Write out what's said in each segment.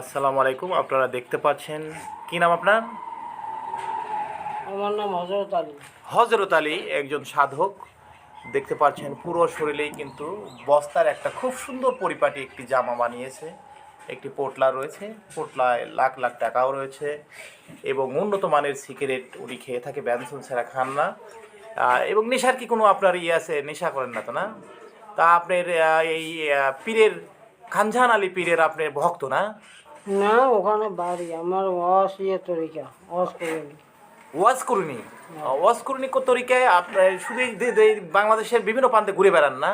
আসসালামু আলাইকুম আপনারা দেখতে পাচ্ছেন কি নাম আপনার? আমার নাম হজরত আলী। হজরত আলী একজন সাধক। দেখতে পাচ্ছেন পুরো শরীরেই কিন্তু বস্তার একটা খুব সুন্দর পরিপাটি একটি জামা বানিয়েছে একটি পোটলা রয়েছে পোটলায় লাখ লাখ টাকাও রয়েছে এবং উন্নত মানের সিগারেট উনি খেয়ে থাকে ব্যঞ্জন ছাড়া খান না। এবং নেশার কি কোনো আপনার ইয়ে আছে? নেশা করেন না তো না? তা আপনার এই পীরের খানজাহান আলী পীরের আপনার ভক্ত না? না ওখানে বাড়ি আমার ওয়াস ইয়ে তরিকা ওয়াস করিনি। ওয়াজ করুনি? ওয়াজ করুনি কো তরিকায় আপনার শুধু বাংলাদেশের বিভিন্ন প্রান্তে ঘুরে বেড়ান না?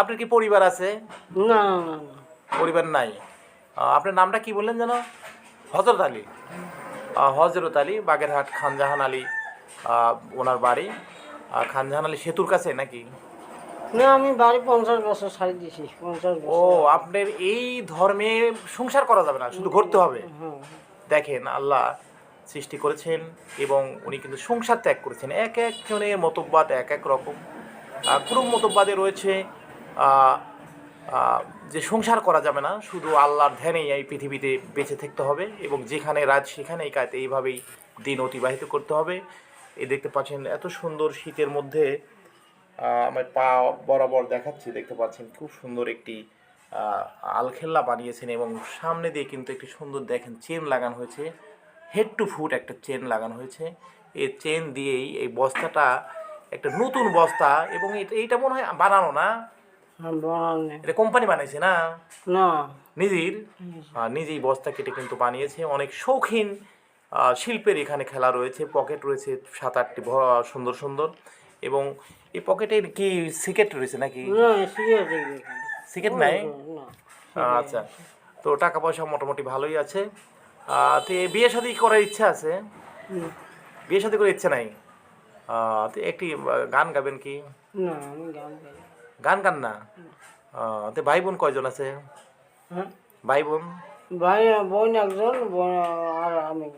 আপনার কি পরিবার আছে? না পরিবার নাই। আপনার নামটা কি বললেন যেন? হজরত আলী। হজরত আলী বাগেরহাট খানজাহান আলী ওনার বাড়ি। খানজাহান আলী সেতুর কাছে নাকি? না আমি বাড়ি পঞ্চাশ বছর দিছি পঞ্চাশ ও আপনার এই ধর্মে সংসার করা যাবে না শুধু ঘুরতে হবে। দেখেন আল্লাহ সৃষ্টি করেছেন এবং উনি কিন্তু সংসার ত্যাগ করেছেন। এক একজনের মতবাদ এক এক রকম। কুরুম মতবাদে রয়েছে যে সংসার করা যাবে না শুধু আল্লাহর ধ্যানেই এই পৃথিবীতে বেঁচে থাকতে হবে এবং যেখানে রাজ সেখানেই কায়তে এইভাবেই দিন অতিবাহিত করতে হবে। এই দেখতে পাচ্ছেন এত সুন্দর শীতের মধ্যে আমার পা বরাবর দেখাচ্ছি দেখতে পাচ্ছেন খুব সুন্দর একটি আলখেল্লা বানিয়েছেন এবং সামনে দিয়ে কিন্তু একটি সুন্দর দেখেন চেন লাগানো হয়েছে। হেড টু ফুট একটা চেন লাগানো হয়েছে। এই চেন দিয়েই এই বস্তাটা একটা নতুন বস্তা এবং এটা- এইটা মনে হয় বানানো না? হ্যাঁ এটা কোম্পানি বানাইছে না? না। নিজের? নিজেই বস্তা কেটে কিন্তু বানিয়েছে। অনেক শৌখিন শিল্পের এখানে খেলা রয়েছে পকেট রয়েছে সাত আটটি সুন্দর সুন্দর। এবং এই পকেটে কি সিকেট রয়েছে নাকি? সিগারেট নাই আচ্ছা। তো টাকা পয়সা মোটামুটি ভালোই আছে। তো বিয়ে শাদী করার ইচ্ছা আছে? বিয়ে শাদী করার ইচ্ছা নাই? তো একটি গান গাবেন কি? গান গান না? তো ভাই বোন কয়জন আছে? হ্যাঁ? ভাই বোন ভাই বোন একজন আর আমি।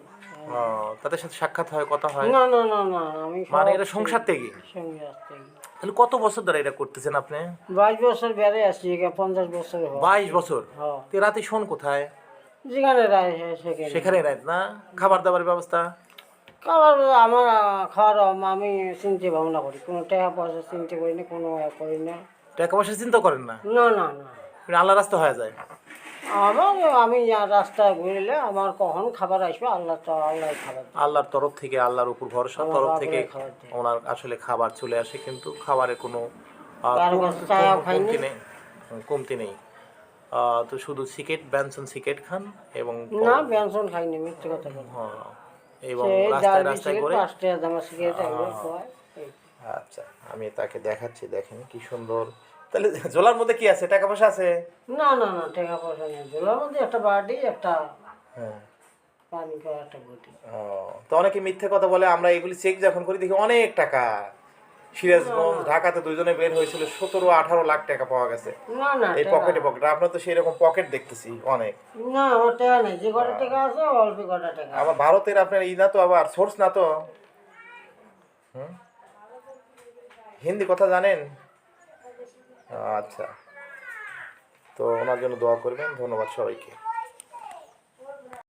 তাদের সাথে সাক্ষাৎ হয় কথা হয়? না না না না আমি মানে এটা সংসার থেকে সঙ্গে আসতে তাহলে কত বছর ধরে এটা করতেছেন আপনি? বাইশ বছর বেড়ে আসছি এখানে পঞ্চাশ বছর বাইশ বছর? হ্যাঁ তো রাতে শোন কোথায়? যেখানে সেখানে। সেখানে রাত না? খাবার দাবারের ব্যবস্থা? খাবার আমার খাওয়ার আমি চিনতে ভাবনা করি। কোনো টাকা পয়সা চিনতে করি না কোনো ইয়ে করি না। টাকা পয়সা চিন্তা করেন না? না না না। আল্লাহ রাস্তা হয়ে যায়। আমার আমি আর রাস্তা ঘুরলে আমার কখন খাবার আসবে আল্লাহ আল্লাহ খাবার আল্লাহর তরফ থেকে আল্লাহর উপর ভরসা তরফ থেকে ওনার আসলে খাবার চলে আসে কিন্তু খাবারের কোনো। কমতি নেই। কমতি নেই। আহ, তো শুধু সিকেট ব্যানসন সিকেট খান এবং না ব্যঞ্জন খাইনি মিথ্যে কথা হ্যাঁ, এবং রাস্তায় রাস্তায় করে এই। আচ্ছা আমি তাকে দেখাচ্ছি দেখেন কি সুন্দর তাহলে ঝোলার মধ্যে কি আছে? টাকা পয়সা আছে? না না না টাকা পয়সা নেই। দুলার মধ্যে একটা বাটি একটা হ্যাঁ। পানি একটা বটি। ও, তো অনেকে মিথ্যে কথা বলে আমরা এগুলি চেক যখন করি দেখি অনেক টাকা। সিরাজগঞ্জ ঢাকাতে দুইজনে বের হয়েছিল সতেরো আঠারো লাখ টাকা পাওয়া গেছে। এই পকেটে পকেট। আপনার তো পকেট দেখতেছি অনেক। না আমার নেই। যে কটা টাকা আছে অল্প কটা টাকা আবার ভারতের আপনার ই না তো আবার সোর্স না তো? হিন্দি কথা জানেন? আচ্ছা। তো ওনার জন্য দোয়া করবেন। ধন্যবাদ সবাইকে।